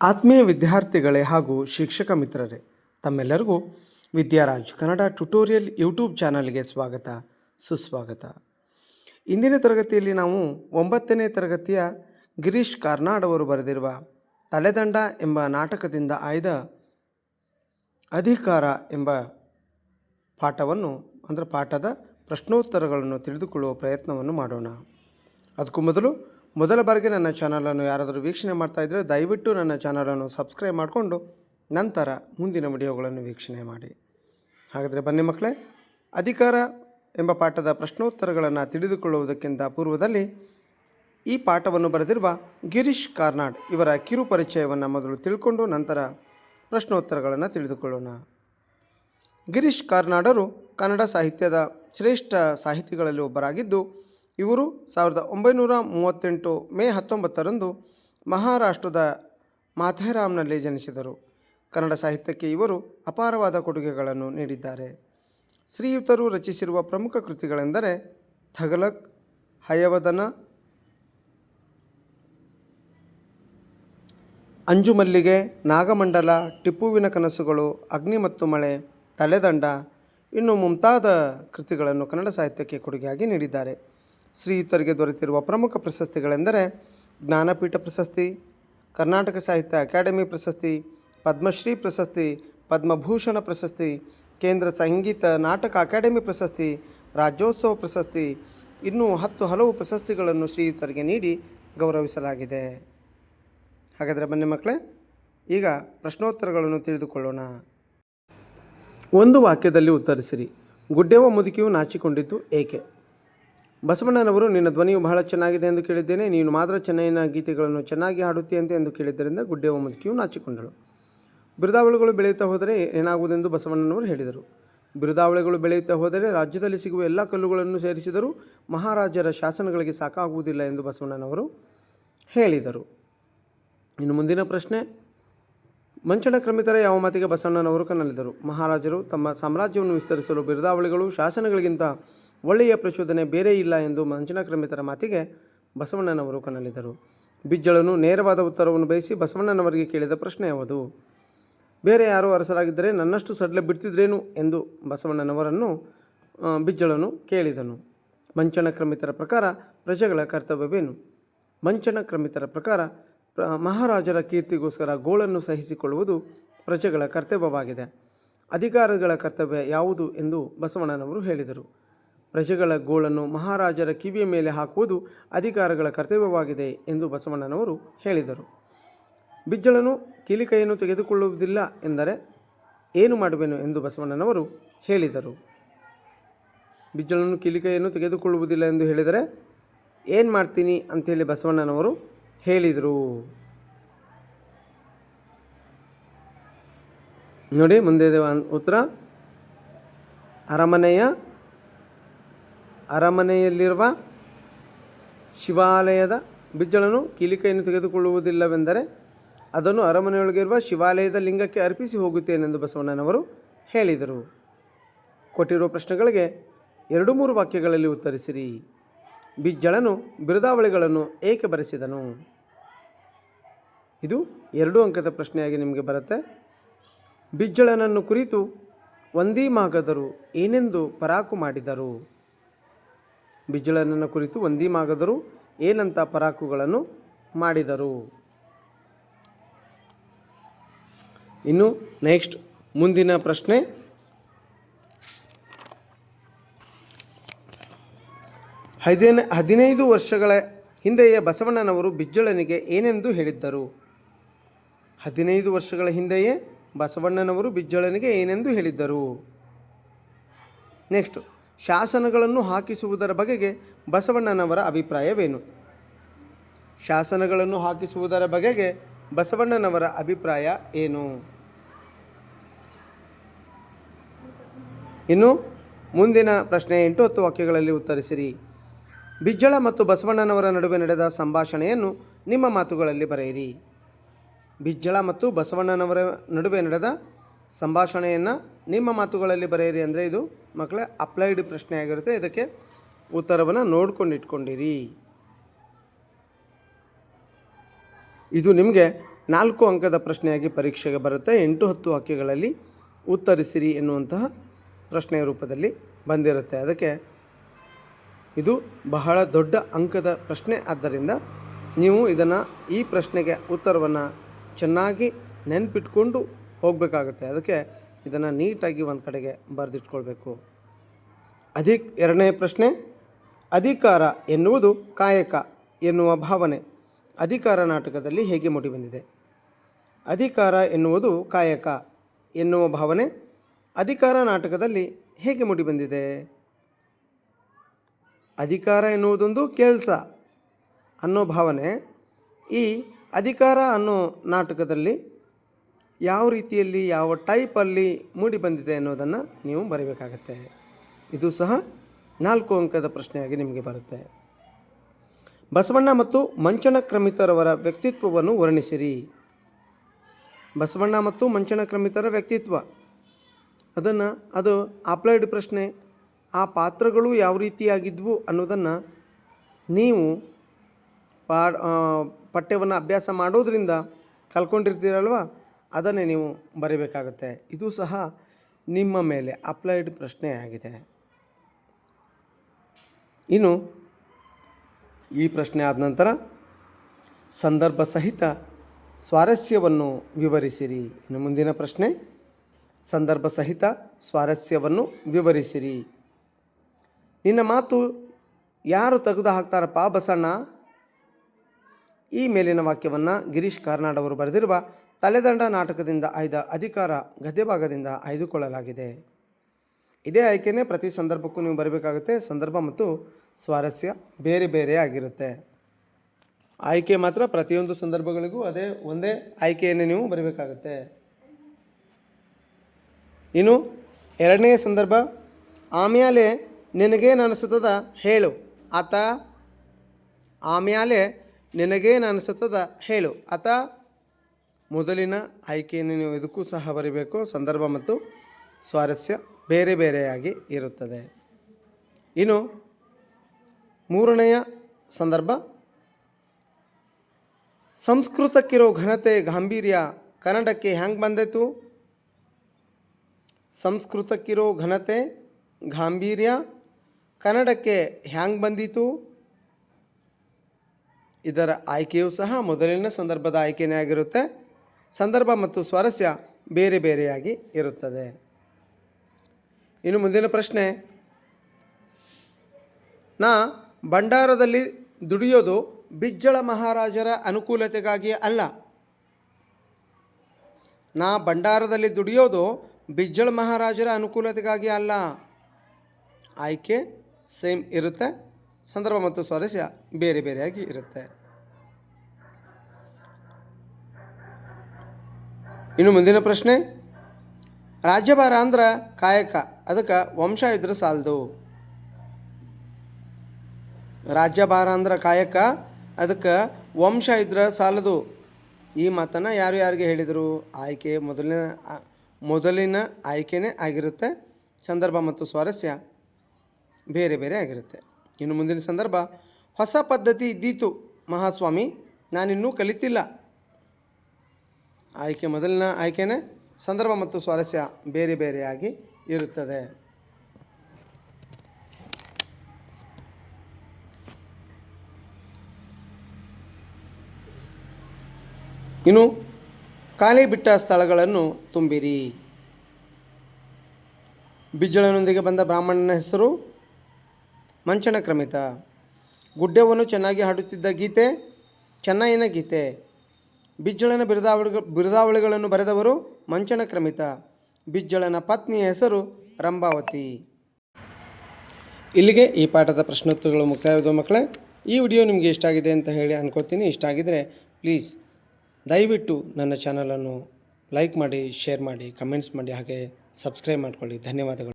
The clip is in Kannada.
ಆತ್ಮೀಯ ವಿದ್ಯಾರ್ಥಿಗಳೇ ಹಾಗೂ ಶಿಕ್ಷಕ ಮಿತ್ರರೇ, ತಮ್ಮೆಲ್ಲರಿಗೂ ವಿದ್ಯಾರಾಜ್ ಕನ್ನಡ ಟ್ಯುಟೋರಿಯಲ್ ಯೂಟ್ಯೂಬ್ ಚಾನಲ್ಗೆ ಸ್ವಾಗತ, ಸುಸ್ವಾಗತ. ಇಂದಿನ ತರಗತಿಯಲ್ಲಿ ನಾವು ಒಂಬತ್ತನೇ ತರಗತಿಯ ಗಿರೀಶ್ ಕಾರ್ನಾಡ್ ಅವರು ಬರೆದಿರುವ ತಲೆದಂಡ ಎಂಬ ನಾಟಕದಿಂದ ಆಯ್ದ ಅಧಿಕಾರ ಎಂಬ ಪಾಠವನ್ನು, ಅಂದರೆ ಪಾಠದ ಪ್ರಶ್ನೋತ್ತರಗಳನ್ನು ತಿಳಿದುಕೊಳ್ಳುವ ಪ್ರಯತ್ನವನ್ನು ಮಾಡೋಣ. ಅದಕ್ಕೂ ಮೊದಲು ಮೊದಲ ಬಾರಿಗೆ ನನ್ನ ಚಾನಲನ್ನು ಯಾರಾದರೂ ವೀಕ್ಷಣೆ ಮಾಡ್ತಾ ದಯವಿಟ್ಟು ನನ್ನ ಚಾನಲನ್ನು ಸಬ್ಸ್ಕ್ರೈಬ್ ಮಾಡಿಕೊಂಡು ನಂತರ ಮುಂದಿನ ವಿಡಿಯೋಗಳನ್ನು ವೀಕ್ಷಣೆ ಮಾಡಿ. ಹಾಗಾದರೆ ಬನ್ನಿ ಮಕ್ಕಳೇ, ಅಧಿಕಾರ ಎಂಬ ಪಾಠದ ಪ್ರಶ್ನೋತ್ತರಗಳನ್ನು ತಿಳಿದುಕೊಳ್ಳುವುದಕ್ಕಿಂತ ಪೂರ್ವದಲ್ಲಿ ಈ ಪಾಠವನ್ನು ಬರೆದಿರುವ ಗಿರೀಶ್ ಕಾರ್ನಾಡ್ ಇವರ ಕಿರು ಪರಿಚಯವನ್ನು ಮೊದಲು ತಿಳ್ಕೊಂಡು ನಂತರ ಪ್ರಶ್ನೋತ್ತರಗಳನ್ನು ತಿಳಿದುಕೊಳ್ಳೋಣ. ಗಿರೀಶ್ ಕಾರ್ನಾಡರು ಕನ್ನಡ ಸಾಹಿತ್ಯದ ಶ್ರೇಷ್ಠ ಸಾಹಿತಿಗಳಲ್ಲಿ ಒಬ್ಬರಾಗಿದ್ದು ಇವರು ಸಾವಿರದ ಒಂಬೈನೂರ ಮೂವತ್ತೆಂಟು ಮೇ ಹತ್ತೊಂಬತ್ತರಂದು ಮಹಾರಾಷ್ಟ್ರದ ಮಾಥೇರಾಮ್ನಲ್ಲಿ ಜನಿಸಿದರು. ಕನ್ನಡ ಸಾಹಿತ್ಯಕ್ಕೆ ಇವರು ಅಪಾರವಾದ ಕೊಡುಗೆಗಳನ್ನು ನೀಡಿದ್ದಾರೆ. ಶ್ರೀಯುತರು ರಚಿಸಿರುವ ಪ್ರಮುಖ ಕೃತಿಗಳೆಂದರೆ ಥಗಲಕ್, ಹಯವದನ, ಅಂಜುಮಲ್ಲಿಗೆ, ನಾಗಮಂಡಲ, ಟಿಪ್ಪುವಿನ ಕನಸುಗಳು, ಅಗ್ನಿ ಮತ್ತು ಮಳೆ, ತಲೆದಂಡ, ಇನ್ನು ಮುಂತಾದ ಕೃತಿಗಳನ್ನು ಕನ್ನಡ ಸಾಹಿತ್ಯಕ್ಕೆ ಕೊಡುಗೆಯಾಗಿ ನೀಡಿದ್ದಾರೆ. ಶ್ರೀಯುತರಿಗೆ ದೊರೆತಿರುವ ಪ್ರಮುಖ ಪ್ರಶಸ್ತಿಗಳೆಂದರೆ ಜ್ಞಾನಪೀಠ ಪ್ರಶಸ್ತಿ, ಕರ್ನಾಟಕ ಸಾಹಿತ್ಯ ಅಕಾಡೆಮಿ ಪ್ರಶಸ್ತಿ, ಪದ್ಮಶ್ರೀ ಪ್ರಶಸ್ತಿ, ಪದ್ಮಭೂಷಣ ಪ್ರಶಸ್ತಿ, ಕೇಂದ್ರ ಸಂಗೀತ ನಾಟಕ ಅಕಾಡೆಮಿ ಪ್ರಶಸ್ತಿ, ರಾಜ್ಯೋತ್ಸವ ಪ್ರಶಸ್ತಿ, ಇನ್ನೂ ಹತ್ತು ಹಲವು ಪ್ರಶಸ್ತಿಗಳನ್ನು ಶ್ರೀಯುತರಿಗೆ ನೀಡಿ ಗೌರವಿಸಲಾಗಿದೆ. ಹಾಗಾದರೆ ಬನ್ನಿ ಮಕ್ಕಳೇ, ಈಗ ಪ್ರಶ್ನೋತ್ತರಗಳನ್ನು ತಿಳಿದುಕೊಳ್ಳೋಣ. ಒಂದು ವಾಕ್ಯದಲ್ಲಿ ಉತ್ತರಿಸಿರಿ, ಗುಡ್ಡೆವ ಮುದುಕಿಯು ನಾಚಿಕೊಂಡಿದ್ದು ಏಕೆ? ಬಸವಣ್ಣನವರು, ನಿನ್ನ ಧ್ವನಿಯು ಬಹಳ ಚೆನ್ನಾಗಿದೆ ಎಂದು ಕೇಳಿದ್ದೇನೆ. ನೀನು ಮಾತ್ರ ಚೆನ್ನೈನ ಗೀತೆಗಳನ್ನು ಚೆನ್ನಾಗಿ ಹಾಡುತ್ತೀಯಂತೆ ಎಂದು ಕೇಳಿದ್ದರಿಂದ ಗುಡ್ಡೆವ ಮುದುಕಿಯು ನಾಚಿಕೊಂಡಳು. ಬಿರುದಾವಳಿಗಳು ಬೆಳೆಯುತ್ತಾ ಹೋದರೆ ಏನಾಗುವುದೆಂದು ಬಸವಣ್ಣನವರು ಹೇಳಿದರು. ಬಿರುದಾವಳಿಗಳು ಬೆಳೆಯುತ್ತಾ ಹೋದರೆ ರಾಜ್ಯದಲ್ಲಿ ಸಿಗುವ ಎಲ್ಲ ಕಲ್ಲುಗಳನ್ನು ಸೇರಿಸಿದರೂ ಮಹಾರಾಜರ ಶಾಸನಗಳಿಗೆ ಸಾಕಾಗುವುದಿಲ್ಲ ಎಂದು ಬಸವಣ್ಣನವರು ಹೇಳಿದರು. ಇನ್ನು ಮುಂದಿನ ಪ್ರಶ್ನೆ. ಮಂಚಣ ಕ್ರಮಿತರ ಯಾವ ಮಾತಿಗೆ ಬಸವಣ್ಣನವರು ಕನ್ನಲಿದರು ಮಹಾರಾಜರು ತಮ್ಮ ಸಾಮ್ರಾಜ್ಯವನ್ನು ವಿಸ್ತರಿಸಲು ಬಿರುದಾವಳಿಗಳು ಶಾಸನಗಳಿಗಿಂತ ಒಳ್ಳೆಯ ಪ್ರಚೋದನೆ ಬೇರೆ ಇಲ್ಲ ಎಂದು ಕ್ರಮಿತರ ಮಾತಿಗೆ ಬಸವಣ್ಣನವರು ಕನ್ನಲಿದರು ಬಿಜ್ಜಳನು ನೇರವಾದ ಉತ್ತರವನ್ನು ಬಯಸಿ ಬಸವಣ್ಣನವರಿಗೆ ಕೇಳಿದ ಪ್ರಶ್ನೆ ಯಾವುದು? ಬೇರೆ ಯಾರೋ ಅರಸರಾಗಿದ್ದರೆ ನನ್ನಷ್ಟು ಸಡ್ಲ ಬಿಡ್ತಿದ್ರೇನು ಎಂದು ಬಸವಣ್ಣನವರನ್ನು ಬಿಜ್ಜಳನು ಕೇಳಿದನು. ಮಂಚನ ಕ್ರಮಿತರ ಪ್ರಕಾರ ಪ್ರಜೆಗಳ ಕರ್ತವ್ಯವೇನು? ಮಂಚನ ಕ್ರಮಿತರ ಪ್ರಕಾರ ಪ್ರ, ಮಹಾರಾಜರ ಕೀರ್ತಿಗೋಸ್ಕರ ಗೋಳನ್ನು ಸಹಿಸಿಕೊಳ್ಳುವುದು ಪ್ರಜೆಗಳ ಕರ್ತವ್ಯವಾಗಿದೆ. ಅಧಿಕಾರಗಳ ಕರ್ತವ್ಯ ಯಾವುದು ಎಂದು ಬಸವಣ್ಣನವರು ಹೇಳಿದರು. ಪ್ರಜೆಗಳ ಗೋಳನ್ನು ಮಹಾರಾಜರ ಕಿವಿಯ ಮೇಲೆ ಹಾಕುವುದು ಅಧಿಕಾರಗಳ ಕರ್ತವ್ಯವಾಗಿದೆ ಎಂದು ಬಸವಣ್ಣನವರು ಹೇಳಿದರು. ಬಿಜ್ಜಳನು ಕಿಲಿಕೈಯನ್ನು ತೆಗೆದುಕೊಳ್ಳುವುದಿಲ್ಲ ಎಂದರೆ ಏನು ಮಾಡುವೆನು ಎಂದು ಬಸವಣ್ಣನವರು ಹೇಳಿದರು. ಬಿಜ್ಜಳನು ಕಿಲಿಕೈಯನ್ನು ತೆಗೆದುಕೊಳ್ಳುವುದಿಲ್ಲ ಎಂದು ಹೇಳಿದರೆ ಏನು ಮಾಡ್ತೀನಿ ಅಂಥೇಳಿ ಬಸವಣ್ಣನವರು ಹೇಳಿದರು. ನೋಡಿ ಮುಂದೆ ಉತ್ತರ. ಅರಮನೆಯ ಅರಮನೆಯಲ್ಲಿರುವ ಶಿವಾಲಯದ ಬಿಜ್ಜಳನು ಕೀಲಿಕೈಯನ್ನು ತೆಗೆದುಕೊಳ್ಳುವುದಿಲ್ಲವೆಂದರೆ ಅದನ್ನು ಅರಮನೆಯೊಳಗಿರುವ ಶಿವಾಲಯದ ಲಿಂಗಕ್ಕೆ ಅರ್ಪಿಸಿ ಹೋಗುತ್ತೇನೆಂದು ಬಸವಣ್ಣನವರು ಹೇಳಿದರು. ಕೊಟ್ಟಿರುವ ಪ್ರಶ್ನೆಗಳಿಗೆ ಎರಡು ಮೂರು ವಾಕ್ಯಗಳಲ್ಲಿ ಉತ್ತರಿಸಿರಿ. ಬಿಜ್ಜಳನು ಬಿರುದಾವಳಿಗಳನ್ನು ಏಕೆ ಬರೆಸಿದನು? ಇದು ಎರಡು ಅಂಕದ ಪ್ರಶ್ನೆಯಾಗಿ ನಿಮಗೆ ಬರುತ್ತೆ. ಬಿಜ್ಜಳನನ್ನು ಕುರಿತು ಒಂದೇ ಮಾಗದರು ಏನೆಂದು ಪರಾಕು ಮಾಡಿದರು? ಬಿಜ್ಜಳನನ್ನು ಕುರಿತು ಒಂದೀಮಾಗದರು ಏನಂತ ಪರಾಕುಗಳನ್ನು ಮಾಡಿದರು. ಇನ್ನು ನೆಕ್ಸ್ಟ್ ಮುಂದಿನ ಪ್ರಶ್ನೆ. ಹದಿನ, ಹದಿನೈದು ವರ್ಷಗಳ ಹಿಂದೆಯೇ ಬಸವಣ್ಣನವರು ಬಿಜ್ಜಳನಿಗೆ ಏನೆಂದು ಹೇಳಿದ್ದರು? ಹದಿನೈದು ವರ್ಷಗಳ ಹಿಂದೆಯೇ ಬಸವಣ್ಣನವರು ಬಿಜ್ಜಳನಿಗೆ ಏನೆಂದು ಹೇಳಿದ್ದರು? ನೆಕ್ಸ್ಟ್ ಶಾಸನಗಳನ್ನು ಹಾಕಿಸುವುದರ ಬಗೆಗೆ ಬಸವಣ್ಣನವರ ಅಭಿಪ್ರಾಯವೇನು? ಶಾಸನಗಳನ್ನು ಹಾಕಿಸುವುದರ ಬಗೆಗೆ ಬಸವಣ್ಣನವರ ಅಭಿಪ್ರಾಯ ಏನು? ಇನ್ನು ಮುಂದಿನ ಪ್ರಶ್ನೆ ಎಂಟು ಹತ್ತು ವಾಕ್ಯಗಳಲ್ಲಿ ಉತ್ತರಿಸಿರಿ. ಬಿಜ್ಜಳ ಮತ್ತು ಬಸವಣ್ಣನವರ ನಡುವೆ ನಡೆದ ಸಂಭಾಷಣೆಯನ್ನು ನಿಮ್ಮ ಮಾತುಗಳಲ್ಲಿ ಬರೆಯಿರಿ. ಬಿಜ್ಜಳ ಮತ್ತು ಬಸವಣ್ಣನವರ ನಡುವೆ ನಡೆದ ಸಂಭಾಷಣೆಯನ್ನು ನಿಮ್ಮ ಮಾತುಗಳಲ್ಲಿ ಬರೆಯಿರಿ ಅಂದರೆ ಇದು ಮಕ್ಕಳ ಅಪ್ಲೈಡ್ ಪ್ರಶ್ನೆ ಆಗಿರುತ್ತೆ ಇದಕ್ಕೆ ಉತ್ತರವನ್ನು ನೋಡ್ಕೊಂಡು ಇಟ್ಕೊಂಡಿರಿ. ಇದು ನಿಮಗೆ ನಾಲ್ಕು ಅಂಕದ ಪ್ರಶ್ನೆಯಾಗಿ ಪರೀಕ್ಷೆಗೆ ಬರುತ್ತೆ. ಎಂಟು ಹತ್ತು ವಾಕ್ಯಗಳಲ್ಲಿ ಉತ್ತರಿಸಿರಿ ಎನ್ನುವಂತಹ ಪ್ರಶ್ನೆಯ ರೂಪದಲ್ಲಿ ಬಂದಿರುತ್ತೆ. ಅದಕ್ಕೆ ಇದು ಬಹಳ ದೊಡ್ಡ ಅಂಕದ ಪ್ರಶ್ನೆ. ಆದ್ದರಿಂದ ನೀವು ಇದನ್ನು ಈ ಪ್ರಶ್ನೆಗೆ ಉತ್ತರವನ್ನು ಚೆನ್ನಾಗಿ ನೆನ್ಪಿಟ್ಕೊಂಡು ಹೋಗಬೇಕಾಗುತ್ತೆ. ಅದಕ್ಕೆ ಇದನ್ನು ನೀಟಾಗಿ ಒಂದು ಕಡೆಗೆ ಬರೆದಿಟ್ಕೊಳ್ಬೇಕು. ಅಧಿಕ್ ಎರಡನೇ ಪ್ರಶ್ನೆ, ಅಧಿಕಾರ ಎನ್ನುವುದು ಕಾಯಕ ಎನ್ನುವ ಭಾವನೆ. ಅಧಿಕಾರ ನಾಟಕದಲ್ಲಿ ಹೇಗೆ ಮೂಡಿಬಂದಿದೆ ಅಧಿಕಾರ ಎನ್ನುವುದು ಕಾಯಕ ಎನ್ನುವ ಭಾವನೆ. ಅಧಿಕಾರ ನಾಟಕದಲ್ಲಿ ಹೇಗೆ ಮೂಡಿಬಂದಿದೆ ಅಧಿಕಾರ ಎನ್ನುವುದೊಂದು ಕೆಲಸ ಅನ್ನೋ ಭಾವನೆ ಈ ಅಧಿಕಾರ ಅನ್ನೋ ನಾಟಕದಲ್ಲಿ ಯಾವ ರೀತಿಯಲ್ಲಿ, ಯಾವ ಟೈಪಲ್ಲಿ ಮೂಡಿ ಬಂದಿದೆ ಅನ್ನೋದನ್ನು ನೀವು ಬರೀಬೇಕಾಗತ್ತೆ. ಇದು ಸಹ ನಾಲ್ಕು ಅಂಕದ ಪ್ರಶ್ನೆಯಾಗಿ ನಿಮಗೆ ಬರುತ್ತೆ. ಬಸವಣ್ಣ ಮತ್ತು ಮಂಚನ ಕ್ರಮಿತರವರ ವ್ಯಕ್ತಿತ್ವವನ್ನು ವರ್ಣಿಸಿರಿ. ಬಸವಣ್ಣ ಮತ್ತು ಮಂಚನ ಕ್ರಮಿತರ ವ್ಯಕ್ತಿತ್ವ. ಅದನ್ನು, ಅದು ಅಪ್ಲೈಡ್ ಪ್ರಶ್ನೆ. ಆ ಪಾತ್ರಗಳು ಯಾವ ರೀತಿಯಾಗಿದ್ವು ಅನ್ನೋದನ್ನು ನೀವು ಪಾ ಪಠ್ಯವನ್ನು ಅಭ್ಯಾಸ ಮಾಡೋದ್ರಿಂದ ಕಲ್ಕೊಂಡಿರ್ತೀರಲ್ವ ಅದನ್ನೇ ನೀವು ಬರೀಬೇಕಾಗುತ್ತೆ. ಇದು ಸಹ ನಿಮ್ಮ ಮೇಲೆ ಅಪ್ಲೈಡ್ ಪ್ರಶ್ನೆ ಆಗಿದೆ. ಇನ್ನು ಈ ಪ್ರಶ್ನೆ ಆದ ನಂತರ ಸಂದರ್ಭ ಸಹಿತ ಸ್ವಾರಸ್ಯವನ್ನು ವಿವರಿಸಿರಿ. ಇನ್ನು ಮುಂದಿನ ಪ್ರಶ್ನೆ, ಸಂದರ್ಭ ಸಹಿತ ಸ್ವಾರಸ್ಯವನ್ನು ವಿವರಿಸಿರಿ. ನಿನ್ನ ಮಾತು ಯಾರು ತೆಗೆದು ಹಾಕ್ತಾರಪ್ಪ ಬಸಣ್ಣ? ಈ ಮೇಲಿನ ವಾಕ್ಯವನ್ನು ಗಿರೀಶ್ ಕಾರ್ನಾಡ್ ಅವರು ಬರೆದಿರುವ ತಲೆದಂಡ ನಾಟಕದಿಂದ ಆಯ್ದ ಅಧಿಕಾರ ಗದ್ಯಭಾಗದಿಂದ ಆಯ್ದುಕೊಳ್ಳಲಾಗಿದೆ. ಇದೇ ಆಯ್ಕೆನೇ ಪ್ರತಿ ಸಂದರ್ಭಕ್ಕೂ ನೀವು ಬರಬೇಕಾಗುತ್ತೆ. ಸಂದರ್ಭ ಮತ್ತು ಸ್ವಾರಸ್ಯ ಬೇರೆ ಬೇರೆ ಆಗಿರುತ್ತೆ. ಆಯ್ಕೆ ಮಾತ್ರ ಪ್ರತಿಯೊಂದು ಸಂದರ್ಭಗಳಿಗೂ ಅದೇ ಒಂದೇ ಆಯ್ಕೆಯನ್ನು ನೀವು ಬರಬೇಕಾಗುತ್ತೆ. ಇನ್ನು ಎರಡನೇ ಸಂದರ್ಭ ಆಮೇಲೆ ನಿನಗೇನು ಅನಿಸುತ್ತದ ಹೇಳು. ಆತ ಆಮೇಲೆ ನಿನಗೇನು ಅನಿಸುತ್ತದ ಹೇಳು. ಆತ ಮೊದಲಿನ ಆಯ್ಕೆಯನ್ನು ನೀವು ಇದಕ್ಕೂ ಸಹ ಬರೀಬೇಕು. ಸಂದರ್ಭ ಮತ್ತು ಸ್ವಾರಸ್ಯ ಬೇರೆ ಬೇರೆಯಾಗಿ ಇರುತ್ತದೆ. ಇನ್ನು ಮೂರನೆಯ ಸಂದರ್ಭ. ಸಂಸ್ಕೃತಕ್ಕಿರೋ ಘನತೆ ಗಾಂಭೀರ್ಯ ಕನ್ನಡಕ್ಕೆ ಹ್ಯಾಂಗೆ ಬಂದಿತು? ಸಂಸ್ಕೃತಕ್ಕಿರೋ ಘನತೆ ಗಾಂಭೀರ್ಯ ಕನ್ನಡಕ್ಕೆ ಹ್ಯಾಂಗೆ ಬಂದಿತು? ಇದರ ಆಯ್ಕೆಯೂ ಸಹ ಮೊದಲಿನ ಸಂದರ್ಭದ ಆಯ್ಕೆಯೇ ಆಗಿರುತ್ತೆ. ಸಂದರ್ಭ ಮತ್ತು ಸ್ವಾರಸ್ಯ ಬೇರೆ ಬೇರೆಯಾಗಿ ಇರುತ್ತದೆ. ಇನ್ನು ಮುಂದಿನ ಪ್ರಶ್ನೆ, ನಾ ಭಂಡಾರದಲ್ಲಿ ದುಡಿಯೋದು ಬಿಜ್ಜಳ ಮಹಾರಾಜರ ಅನುಕೂಲತೆಗಾಗಿ ಅಲ್ಲ. ನಾ ಭಂಡಾರದಲ್ಲಿ ದುಡಿಯೋದು ಬಿಜ್ಜಳ ಮಹಾರಾಜರ ಅನುಕೂಲತೆಗಾಗಿ ಅಲ್ಲ. ಆಯ್ಕೆ ಸೇಮ್ ಇರುತ್ತೆ. ಸಂದರ್ಭ ಮತ್ತು ಸ್ವಾರಸ್ಯ ಬೇರೆ ಬೇರೆಯಾಗಿ ಇರುತ್ತೆ. ಇನ್ನು ಮುಂದಿನ ಪ್ರಶ್ನೆ. ರಾಜ್ಯಭಾರ ಅಂದ್ರೆ ಕಾಯಕ, ಅದಕ್ಕೆ ವಂಶ ಇದ್ರೆ ಸಾಲದು. ರಾಜ್ಯಭಾರ ಅಂದ್ರೆ ಕಾಯಕ, ಅದಕ್ಕೆ ವಂಶ ಇದ್ರೆ ಸಾಲದು. ಈ ಮಾತನ್ನು ಯಾರು ಯಾರಿಗೆ ಹೇಳಿದರು? ಆಯ್ಕೆ ಮೊದಲಿನ ಮೊದಲಿನ ಆಯ್ಕೆನೇ ಆಗಿರುತ್ತೆ. ಸಂದರ್ಭ ಮತ್ತು ಸ್ವಾರಸ್ಯ ಬೇರೆ ಬೇರೆ ಆಗಿರುತ್ತೆ. ಇನ್ನು ಮುಂದಿನ ಸಂದರ್ಭ, ಹೊಸ ಪದ್ಧತಿ ಇದ್ದೀತು ಮಹಾಸ್ವಾಮಿ, ನಾನಿನ್ನೂ ಕಲಿತಿಲ್ಲ. ಆಯ್ಕೆ ಮೊದಲಿನ ಆಯ್ಕೆನೇ ಸಂದರ್ಭ ಮತ್ತು ಸ್ವಾರಸ್ಯ ಬೇರೆ ಬೇರೆಯಾಗಿ ಇರುತ್ತದೆ. ಇನ್ನು ಖಾಲಿ ಬಿಟ್ಟ ಸ್ಥಳಗಳನ್ನು ತುಂಬಿರಿ. ಬಿಜ್ಜಳನೊಂದಿಗೆ ಬಂದ ಬ್ರಾಹ್ಮಣನ ಹೆಸರು ಮಂಚನ ಕ್ರಮಿತ ಗುಡ್ಡವನ್ನು ಚೆನ್ನಾಗಿ ಹಾಡುತ್ತಿದ್ದ ಗೀತೆ ಚೆನ್ನೈನ ಗೀತೆ. ಬಿಜ್ಜಳನ ಬಿರುದಾವಳಿ ಬಿರುದಾವಳಿಗಳನ್ನು ಬರೆದವರು ಮಂಚನ ಕ್ರಮಿತ. ಬಿಜ್ಜಳನ ಪತ್ನಿಯ ಹೆಸರು ರಂಭಾವತಿ. ಇಲ್ಲಿಗೆ ಈ ಪಾಠದ ಪ್ರಶ್ನೋತ್ತರಗಳು ಮುಕ್ತಾಯವಾದವು ಮಕ್ಕಳೇ, ಈ ವಿಡಿಯೋ ನಿಮಗೆ ಇಷ್ಟ ಆಗಿದೆ ಅಂತ ಹೇಳಿ ಅನ್ಕೋತೀನಿ. ಇಷ್ಟ ಆಗಿದರೆ ಪ್ಲೀಸ್ ದಯವಿಟ್ಟು ನನ್ನ ಚಾನಲನ್ನು ಲೈಕ್ ಮಾಡಿ ಶೇರ್ ಮಾಡಿ ಕಮೆಂಟ್ಸ್ ಮಾಡಿ, ಹಾಗೆ ಸಬ್ಸ್ಕ್ರೈಬ್ ಮಾಡ್ಕೊಳ್ಳಿ. ಧನ್ಯವಾದಗಳು.